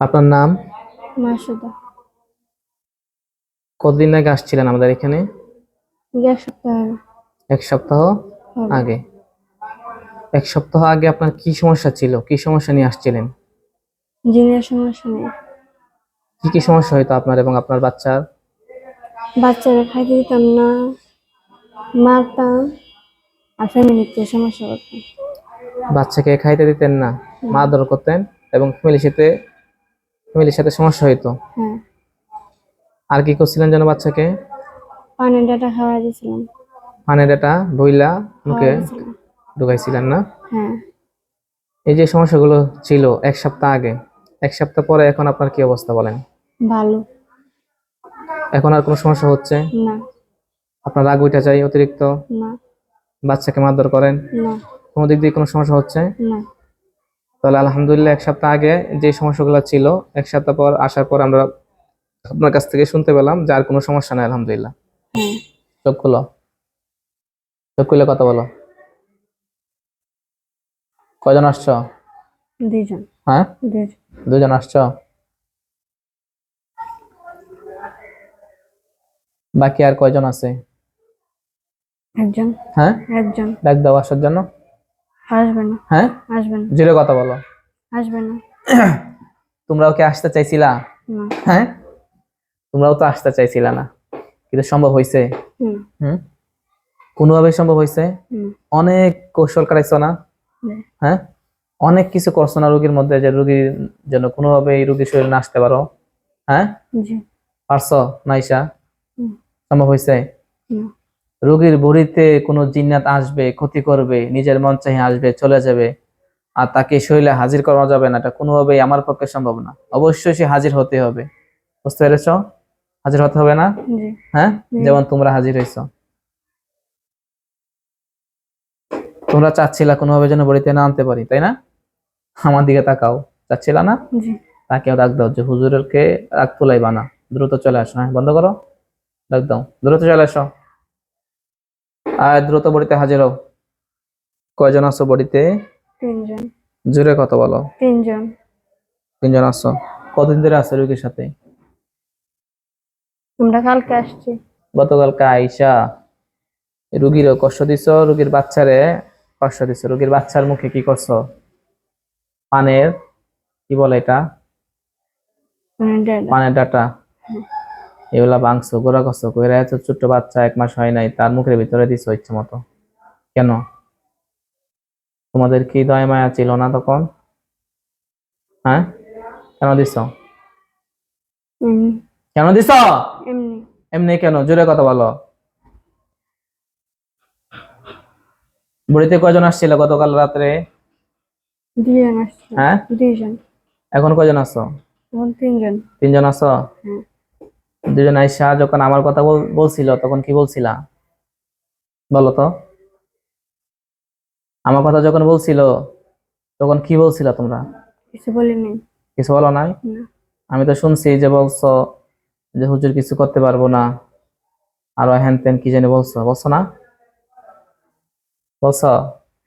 আপনার নাম? মাসুদা। কতদিন আগে আসছিলেন আমাদের এখানে? এক সপ্তাহ এক সপ্তাহ আগে। এক সপ্তাহ আগে আপনার কি সমস্যা ছিল? কি সমস্যা নিয়ে আসছিলেন? জিনের সমস্যা নেই কি কি সমস্যা হইতো আপনার এবং আপনার বাচ্চার? বাচ্চারা খাইতে দিতাম না। মারতাম। আর ফ্যামিলিতে সমস্যা করতাম। বাচ্চাকে খাইতে দিতেন না মারধর করতেন এবং ফ্যামিলির সাথে ফ্যামিলির সাথে সমস্যা হইতো। হ্যাঁ। আর কি করছিলেন যেন বাচ্চাকে? পানের ডাটা খাওয়া দিয়েছিলাম। পানের এটা বইলা মুখে ঢুকাইছিলেন না? হ্যাঁ। এই যে সমস্যাগুলো ছিল এক সপ্তাহ আগে এক সপ্তাহ পরে এখন আপনার কি অবস্থা বলেন? ভালো। এখন আর কোনো সমস্যা হচ্ছে? না। আপনার রাগ উঠা চাই অতিরিক্ত? না। বাচ্চাকে মারধর করেন? না। কোনো দিক দিয়ে কোনো সমস্যা হচ্ছে? না। তাহলে আলহামদুলিল্লাহ এক সপ্তাহ আগে যে সমস্যাগুলো ছিল এক সপ্তাহ পর আসার পর আমরা আপনার কাছ থেকে শুনতে পেলাম যে আর কোনো সমস্যা নাই আলহামদুলিল্লাহ। হ্যাঁ চোখ খুলো। চোখ খুলে কথা বলো। কয়জন আসছো? দুইজন। হ্যাঁ? দুজন আসছো? বাকি আর কয়জন আছে? একজন। হ্যাঁ? একজন। ডাক দাও আসার জন্য। আসবে না। হ্যাঁ? আসবে না। জোরে কথা বলো। আসবে না। তোমরাও কি আসতে চাইছিলা? হ্যাঁ? তোমরাও তো আসতে চাইছিলা না। কিন্তু সম্ভব হয়েছে হুম। হুম? কোনোভাবে সম্ভব হয়েছে অনেক কৌশল কাটাইছো না? হ্যাঁ? অনেক কিছু করছ না রোগীর মধ্যে যে রোগীর জন্য কোনোভাবে এই রোগীর শরীরে না আসতে পারো। হ্যাঁ? জি। পারছ নাইসা। সম্ভব হয়েছে রোগীর বড়িতে কোনো জিন্নাত আসবে ক্ষতি করবে নিজের মন চাহি আসবে চলে যাবে আর তাকে শরীরে হাজির করা যাবে না এটা কোনোভাবেই আমার পক্ষে সম্ভব না। অবশ্যই সে হাজির হতে হবে। বুঝতে পেরেছ? হাজির হতে হবে না? হ্যাঁ? যেমন তোমরা হাজির হয়েছ তোমরা চাচ্ছিলা কোনোভাবে যেন বড়িতে না আনতে পারি তাই না? আমার দিকে তাকাও। চাচ্ছিলা না? তাকেও ডাক দাও যে হুজুরকে রাগ তোলাইবা না। দ্রুত চলে আসো হ্যাঁ? বন্ধ করো। ডাক দাও। দ্রুত চলে আসো। আর দ্রুত বড়িতে হাজির হও। কয়জন আছো বড়িতে? তিনজন। জোরে কথা বলো। তিনজন। তিনজন আছো। কতদিন ধরে আছো রোগীর সাথে? আমরা কালকে আসছি। গতকালকে আইসা রুগীরও কষ্ট দিছ রুগীর বাচ্চারে কষ্ট দিছ। রুগীর বাচ্চার মুখে কি করছ? পানের কি বলে এটা? পানের ডাটা। এগুলা ভাঙছো গোড়া করছ কইরা এত ছোট্ট বাচ্চা এক মাস হয় নাই তার মুখের ভিতরে দিছো ইচ্ছে মতো। কেন? তোমাদের কি দয় মায়া ছিল না তখন? হ্যাঁ? কেন দিছ? এমনি। কেন দিছ? এমনি। এমনি কেন? জোরে কথা বলো। বুড়িতে কয়জন আসছিল গতকাল রাত্রে? হ্যাঁ? দুইজন। এখন কয়জন আছো? তিনজন। তিনজন আছো? হ্যাঁ। দুজন আইসা যখন আমার কথা বলছিল তখন কি বলছিলা? বলো তো। আমার কথা যখন বলছিল তখন কি বলছিলা তোমরা? কিছু বলিনি। কিছু বলো নাই? আমি তো শুনছি যে বলছো যে হুজুর কিছু করতে পারব না। আরও হ্যান ত্যান কি জানি বলছো। বলছো না? বলছো?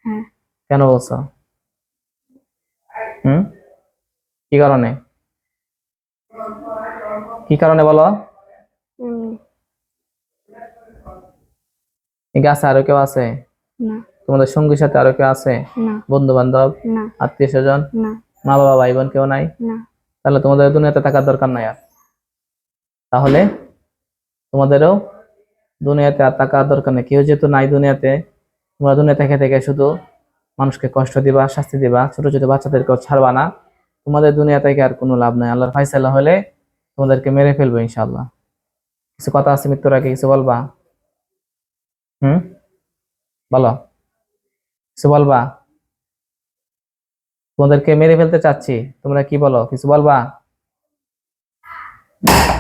হ্যাঁ। কেন বলছো? হুম? কি কারণে? কি কারণে বলো এমনি এই গাছে আরও কেউ আছে? না। তোমাদের সঙ্গীর সাথে আরও কেউ আছে? না। বন্ধু বান্ধব না। আত্মীয় স্বজন? না। মা বাবা ভাই বোন কেউ নাই? না। তাহলে তোমাদের দুনিয়াতে থাকার দরকার নাই আর। তাহলে তোমাদেরও দুনিয়াতে আর থাকার দরকার নেই। কেউ যেহেতু নাই দুনিয়াতে তোমরা দুনিয়া থেকে থেকে শুধু মানুষকে কষ্ট দিবা শাস্তি দিবা ছোট ছোট বাচ্চাদেরকেও ছাড়বা না। তোমাদের দুনিয়া থেকে আর কোনো লাভ নাই। আল্লাহর ফাইসালা হলে তোমাদেরকে মেরে ফেলব ইনশাল্লাহ কিছু কথা আছে মৃত্যুর আগে কিছু বলবা? হুম? বলো। কিছু বলবা? তোমাদেরকে মেরে ফেলতে চাচ্ছি। তোমরা কি বলো? কিছু বলবা?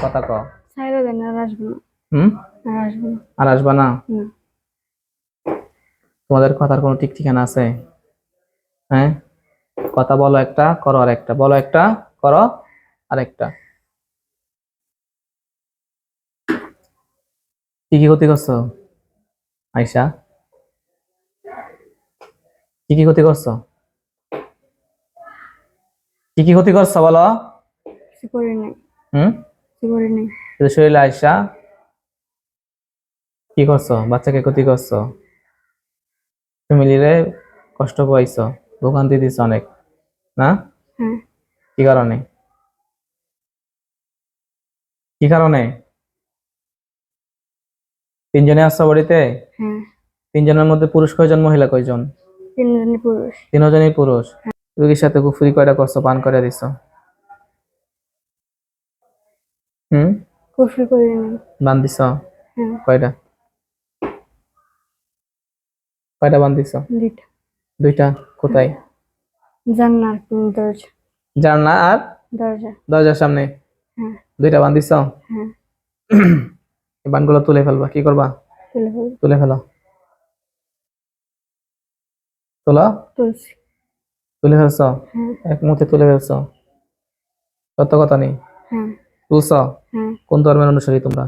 কথা ক সাইরা দেন আর আসব না। হুম? আর আসব না। আর আসবা না? না তোমাদের কথার কোনো ঠিক ঠিকানা আছে? হ্যাঁ? কথা বলো একটা করো আর একটা বলো একটা করো আর একটা কি কি ক্ষতি করছ? আয়সা কি কি ক্ষতি করছ? কি কি ক্ষতি করছ বলো? কিছু করি নাই। হুম? কিছু করি নাই। কিন্তু শরীরে আয়সা কি করছ? বাচ্চাকে ক্ষতি করছ? ফ্যামিলিরে কষ্ট পাইছো? ভোগান্তি দিছ অনেক না? হ্যাঁ। কি কারণে? কি কারণে? তিনজনে আসছো বাড়িতে? হ্যাঁ। তিনজনের মধ্যে পুরুষ কয়জন মহিলা কয়জন? তিনজনই পুরুষ। তিনজনই পুরুষ। রোগীর সাথে কুফুরি কয়টা করছ পান করে দিছো? হুম? কুফরি করি বান দিছ? হ্যাঁ। কয়টা? কয়টা বান দিছ? দুইটা। দুইটা? কোথায়? জান্নার দরজা। আর? দরজা। দরজার সামনে? হ্যাঁ। দুইটা বান দিছ? হ্যাঁ। এই বানগুলো তুলে ফেলবা কি করবা? তুলে ফেল। তুলে? তোলো ফেলছো? হ্যাঁ। এক মুহূর্তে তুলে ফেলছো? সত্য কথা নেই হ্যাঁ। তুলছ? হ্যাঁ। কোন ধর্মের অনুসারী তোমরা?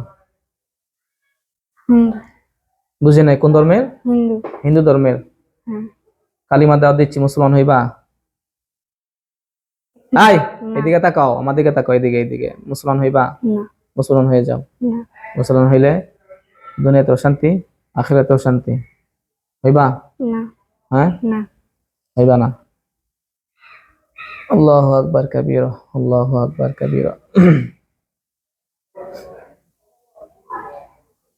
বুঝি নাই কোন ধর্মের? হিন্দু। ধর্মের। কালিমা দেওয়া দিচ্ছি মুসলমান হইবা। আই এদিকে তাকাও আমার দিকে তাকাও এদিকে এদিকে মুসলমান হইবা। মুসলমান হয়ে যাও। মুসলমান হইলে দুনিয়াতেও শান্তি আখিরাতেও শান্তি। হইবা? হ্যাঁ? হইবা না? আল্লাহু আকবার কাবীর আল্লাহু আকবার কাবীর।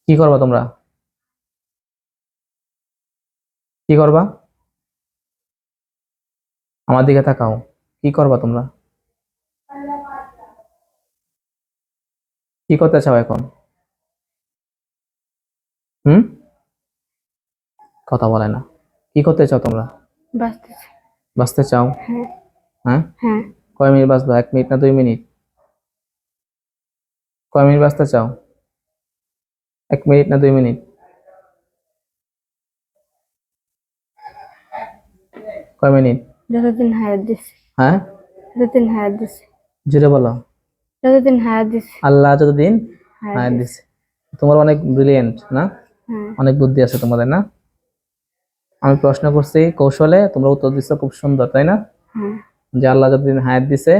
কি করবা তোমরা? কি করবা? আমার দিকে তাকাও। কি করবা তোমরা? কি করতে চাও এখন? হুম? কথা বলে না। কি করতে চাও তোমরা? বাঁচতে চাও? হ্যাঁ। হ্যাঁ? হ্যাঁ। কয় মিনিট বাঁচবা? এক মিনিট না দুই মিনিট? কয় মিনিট বাঁচতে চাও? এক মিনিট না দুই মিনিট? কয় মিনিট? যতদিন হায়াত দিছে। হ্যাঁ? যতদিন হায়াত দিছে। জুড়ে বলো। যতদিন হায়াত দিছে। আল্লাহ যতদিন হায়াত দিছে। তোমার অনেক ব্রিলিয়েন্ট না? হ্যাঁ। অনেক বুদ্ধি আছে তোমাদের না? আমি প্রশ্ন করছি কৌশলে তোমরা উত্তর দিচ্ছ খুব সুন্দর তাই না? হ্যাঁ। যে আল্লাহ যতদিন হায়াত দিছে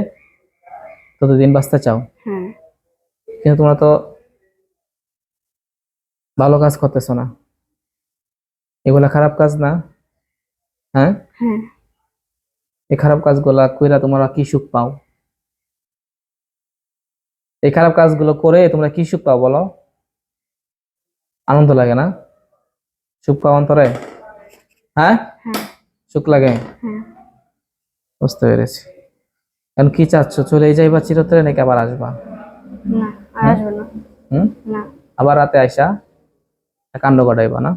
ততদিন বাঁচতে চাও। হ্যাঁ। কিন্তু তোমরা তো ভালো কাজ করতেছো না। এগুলা খারাপ কাজ না? হ্যাঁ? হ্যাঁ। এই খারাপ কাজগুলা কইরা তোমরা কি সুখ পাও? এই খারাপ কাজগুলো করে তোমরা কি সুখ পাও বলো? আনন্দ লাগে না? সুখ পাও অন্তরে? হ্যাঁ? হ্যাঁ। সুখ লাগে? হ্যাঁ। বুঝতে পেরেছি। এখন কি চাচ্ছ? চলে যাইবা চিরতরে নাকি আবার আসবা? আবার রাতে আইসা? কাণ্ড ঘটাইবা না।